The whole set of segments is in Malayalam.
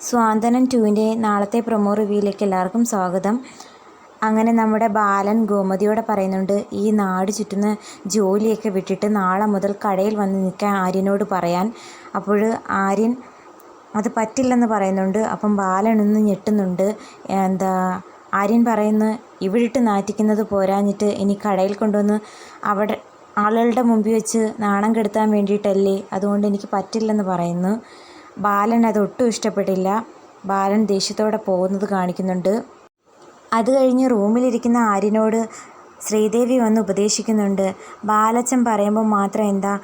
സ്വാന്തനം ടുവിന്റെ നാളത്തെ പ്രൊമോ റിവ്യൂയിലേക്ക് എല്ലാവർക്കും സ്വാഗതം. അങ്ങനെ നമ്മുടെ ബാലൻ ഗോമതിയോടെ പറയുന്നുണ്ട് ഈ നാട് ചുറ്റുന്ന ജോലിയൊക്കെ വിട്ടിട്ട് നാളെ മുതൽ കടയിൽ വന്ന് നിൽക്കാൻ ആര്യനോട് പറയാൻ. അപ്പോൾ ആര്യൻ അത് പറ്റില്ലെന്ന് പറയുന്നുണ്ട്. അപ്പം ബാലൻ ഒന്ന് ഞെട്ടുന്നുണ്ട്. എന്താ? ആര്യൻ പറയുന്നു ഇവിടിട്ട് നാറ്റിക്കുന്നത് പോരാഞ്ഞിട്ട് ഇനി കടയിൽ കൊണ്ടുവന്ന് അവിടെ ആളുകളുടെ മുമ്പിൽ വെച്ച് നാണം കെടുത്താൻ വേണ്ടിയിട്ടല്ലേ? അതുകൊണ്ട് എനിക്ക് പറ്റില്ലെന്ന് പറയുന്നു. ബാലൻ അത് ഒട്ടും ഇഷ്ടപ്പെട്ടില്ല ബാലൻ ദേഷ്യത്തോടെ പോകുന്നത് കാണിക്കുന്നുണ്ട്. അത് കഴിഞ്ഞ് റൂമിലിരിക്കുന്ന ആര്യനോട് ശ്രീദേവി വന്ന് ഉപദേശിക്കുന്നുണ്ട്. ബാലച്ചൻ പറയുമ്പോൾ മാത്രം എന്താ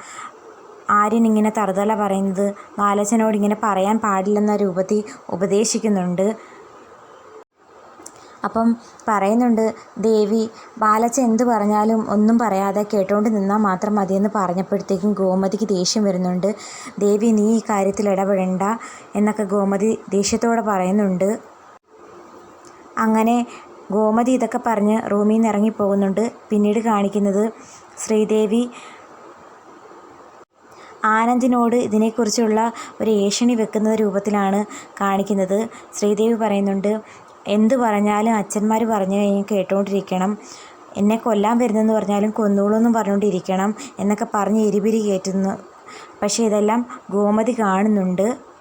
ആര്യൻ ഇങ്ങനെ തറുതല പറയുന്നത്? ബാലച്ചനോട് ഇങ്ങനെ പറയാൻ പാടില്ലെന്ന രൂപത്തിൽ ഉപദേശിക്കുന്നുണ്ട്. അപ്പം പറയുന്നുണ്ട് ദേവി ബാലച്ച എന്ത് പറഞ്ഞാലും ഒന്നും പറയാതെ കേട്ടുകൊണ്ട് നിന്നാൽ മാത്രം മതിയെന്ന് പറഞ്ഞപ്പോഴത്തേക്കും ഗോമതിക്ക് ദേഷ്യം വരുന്നുണ്ട്. ദേവി നീ ഈ കാര്യത്തിൽ ഇടപെടണ്ട എന്നൊക്കെ ഗോമതി ദേഷ്യത്തോടെ പറയുന്നുണ്ട്. അങ്ങനെ ഗോമതി ഇതൊക്കെ പറഞ്ഞ് റൂമിൽ നിന്ന് ഇറങ്ങിപ്പോകുന്നുണ്ട് പിന്നീട് കാണിക്കുന്നത് ശ്രീദേവി ആനന്ദിനോട് ഇതിനെക്കുറിച്ചുള്ള ഒരു ഏഷണി വെക്കുന്ന രൂപത്തിലാണ് കാണിക്കുന്നത്. ശ്രീദേവി പറയുന്നുണ്ട് എന്ത് പറഞ്ഞാലും അച്ഛന്മാർ പറഞ്ഞു കഴിഞ്ഞ് കേട്ടുകൊണ്ടിരിക്കണം എന്നെ കൊല്ലാൻ വരുന്നെന്ന് പറഞ്ഞാലും കൊന്നോളൂ എന്നും പറഞ്ഞുകൊണ്ടിരിക്കണം എന്നൊക്കെ പറഞ്ഞ് എരിപിരി കയറ്റുന്നു പക്ഷേ ഇതെല്ലാം ഗോമതി കാണുന്നുണ്ട്.